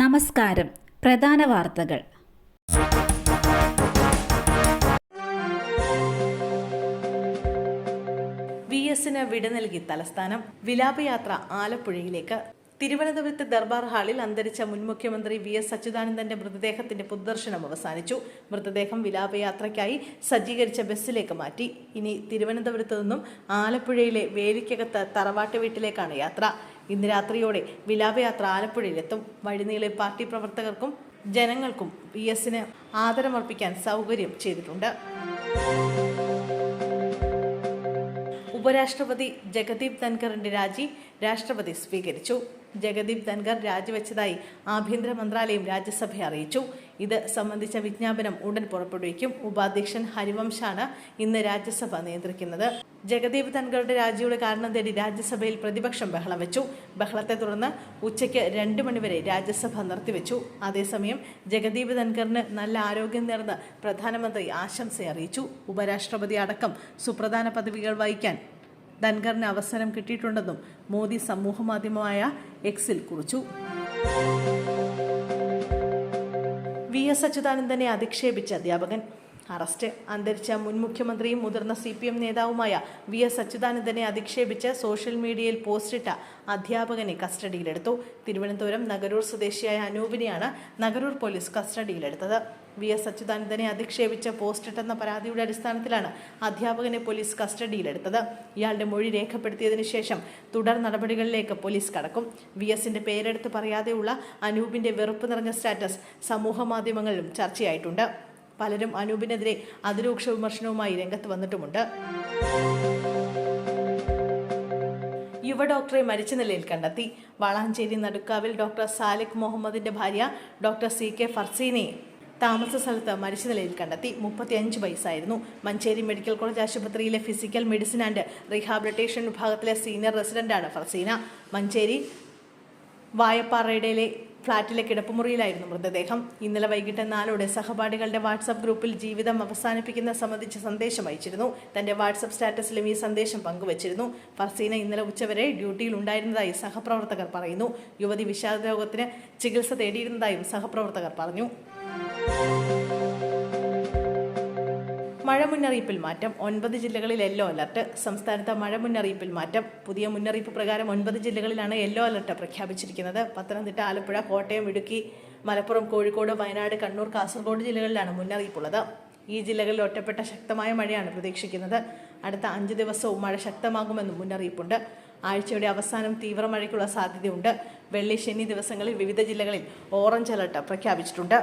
നമസ്കാരം. പ്രധാന വാർത്തകൾ. വി എസിന് വിട നൽകി തലസ്ഥാനം വിലാപയാത്ര ആലപ്പുഴയിലേക്ക്. തിരുവനന്തപുരത്ത് ദർബാർ ഹാളിൽ അന്തരിച്ച മുൻ മുഖ്യമന്ത്രി വി എസ് അച്യുതാനന്ദന്റെ മൃതദേഹത്തിന്റെ പൊതുദർശനം അവസാനിച്ചു. മൃതദേഹം വിലാപയാത്രയ്ക്കായി സജ്ജീകരിച്ച ബസ്സിലേക്ക് മാറ്റി. ഇനി തിരുവനന്തപുരത്ത് നിന്നും ആലപ്പുഴയിലെ വേലിക്കകത്ത് തറവാട്ട് വീട്ടിലേക്കാണ് യാത്ര. ഇന്ന് രാത്രിയോടെ വിലാപയാത്ര ആലപ്പുഴയിലെത്തും. വഴിനീളെ പാർട്ടി പ്രവർത്തകർക്കും ജനങ്ങൾക്കും വി എസിന് ആദരമർപ്പിക്കാൻ സൗകര്യം ചെയ്തിട്ടുണ്ട്. ഉപരാഷ്ട്രപതി ജഗദീപ് ധൻഖറിന്റെ രാജി രാഷ്ട്രപതി സ്വീകരിച്ചു. ജഗദീപ് ധൻഖർ രാജിവെച്ചതായി ആഭ്യന്തര മന്ത്രാലയം രാജ്യസഭയെ അറിയിച്ചു. ഇത് സംബന്ധിച്ച വിജ്ഞാപനം ഉടൻ പുറപ്പെടുവിക്കും. ഉപാധ്യക്ഷൻ ഹരിവംശാണ് ഇന്ന് രാജ്യസഭ നിയന്ത്രിക്കുന്നത്. ജഗദീപ് ധൻഖറുടെ രാജിയുടെ കാരണം തേടി രാജ്യസഭയിൽ പ്രതിപക്ഷം ബഹളം വെച്ചു. ബഹളത്തെ തുടർന്ന് ഉച്ചയ്ക്ക് രണ്ട് മണിവരെ രാജ്യസഭ നിർത്തിവെച്ചു. അതേസമയം ജഗദീപ് ധൻഖറിന് നല്ല ആരോഗ്യം നേർന്ന് പ്രധാനമന്ത്രി ആശംസ അറിയിച്ചു. ഉപരാഷ്ട്രപതി അടക്കം സുപ്രധാന പദവികൾ വഹിക്കാൻ ധൻഖറിന് അവസരം കിട്ടിയിട്ടുണ്ടെന്നും മോദി സമൂഹമാധ്യമമായ എക്സിൽ കുറിച്ചു. വി എസ് അച്യുതാനന്ദനെ അധിക്ഷേപിച്ച അധ്യാപകൻ. അറസ്റ്റ്. അന്തരിച്ച മുൻ മുഖ്യമന്ത്രിയും മുതിർന്ന സി പി എം നേതാവുമായ വി എസ് അച്യുതാനന്ദനെ അധിക്ഷേപിച്ച് സോഷ്യൽ മീഡിയയിൽ പോസ്റ്റിട്ട അധ്യാപകനെ കസ്റ്റഡിയിലെടുത്തു. തിരുവനന്തപുരം നഗരൂർ സ്വദേശിയായ അനൂപിനെയാണ് നഗരൂർ പോലീസ് കസ്റ്റഡിയിലെടുത്തത്. വി എസ് അച്യുതാനന്ദനെ അധിക്ഷേപിച്ച് പോസ്റ്റിട്ടെന്ന പരാതിയുടെ അടിസ്ഥാനത്തിലാണ് അധ്യാപകനെ പോലീസ് കസ്റ്റഡിയിലെടുത്തത്. ഇയാളുടെ മൊഴി രേഖപ്പെടുത്തിയതിനു ശേഷം തുടർ നടപടികളിലേക്ക് പോലീസ് കടക്കും. വി എസിന്റെ പേരെടുത്ത് പറയാതെയുള്ള അനൂപിന്റെ വെറുപ്പ് നിറഞ്ഞ സ്റ്റാറ്റസ് സമൂഹ മാധ്യമങ്ങളിലും ചർച്ചയായിട്ടുണ്ട്. പലരും അനൂപിനെതിരെ അതിരൂക്ഷ വിമർശനവുമായി രംഗത്ത് വന്നിട്ടുമുണ്ട്. യുവ ഡോക്ടറെ മരിച്ച നിലയിൽ കണ്ടെത്തി. വളാഞ്ചേരി നടുക്കാവിൽ ഡോക്ടർ സാലിഖ് മുഹമ്മദിന്റെ ഭാര്യ ഡോക്ടർ സി കെ ഫർസീനെ താമസ സ്ഥലത്ത് മരിച്ച നിലയിൽ കണ്ടെത്തി. മുപ്പത്തിയഞ്ച് വയസ്സായിരുന്നു. മഞ്ചേരി മെഡിക്കൽ കോളേജ് ആശുപത്രിയിലെ ഫിസിക്കൽ മെഡിസിൻ ആൻഡ് റീഹാബിലിറ്റേഷൻ വിഭാഗത്തിലെ സീനിയർ റെസിഡന്റാണ് ഫർസീന. മഞ്ചേരി വായപ്പാറയിലെ ഫ്ളാറ്റിലെ കിടപ്പുമുറിയിലായിരുന്നു മൃതദേഹം. ഇന്നലെ വൈകിട്ട് നാലോടെ സഹപാഠികളുടെ വാട്സപ്പ് ഗ്രൂപ്പിൽ ജീവിതം അവസാനിപ്പിക്കുന്ന സംബന്ധിച്ച സന്ദേശം അയച്ചിരുന്നു. തന്റെ വാട്സപ്പ് സ്റ്റാറ്റസിലും ഈ സന്ദേശം പങ്കുവച്ചിരുന്നു. ഫർസീന ഇന്നലെ ഉച്ചവരെ ഡ്യൂട്ടിയിൽ ഉണ്ടായിരുന്നതായി സഹപ്രവർത്തകർ പറയുന്നു. യുവതി വിഷാദരോഗത്തിന് ചികിത്സ തേടിയിരുന്നതായും സഹപ്രവർത്തകർ പറഞ്ഞു. മഴ മുന്നറിയിപ്പിൽ മാറ്റം. ഒൻപത് ജില്ലകളിൽ യെല്ലോ അലർട്ട്. സംസ്ഥാനത്ത് മഴ മുന്നറിയിപ്പിൽ മാറ്റം. പുതിയ മുന്നറിയിപ്പ് പ്രകാരം ഒൻപത് ജില്ലകളിലാണ് യെല്ലോ അലർട്ട് പ്രഖ്യാപിച്ചിരിക്കുന്നത്. പത്തനംതിട്ട ആലപ്പുഴ കോട്ടയം ഇടുക്കി മലപ്പുറം കോഴിക്കോട് വയനാട് കണ്ണൂർ കാസർഗോഡ് ജില്ലകളിലാണ് മുന്നറിയിപ്പുള്ളത്. ഈ ജില്ലകളിൽ ഒറ്റപ്പെട്ട ശക്തമായ മഴയാണ് പ്രതീക്ഷിക്കുന്നത്. അടുത്ത അഞ്ച് ദിവസവും മഴ ശക്തമാകുമെന്നും മുന്നറിയിപ്പുണ്ട്. ആഴ്ചയുടെ അവസാനം തീവ്ര മഴയ്ക്കുള്ള സാധ്യതയുണ്ട്. വെള്ളി ശനി ദിവസങ്ങളിൽ വിവിധ ജില്ലകളിൽ ഓറഞ്ച് അലർട്ട് പ്രഖ്യാപിച്ചിട്ടുണ്ട്.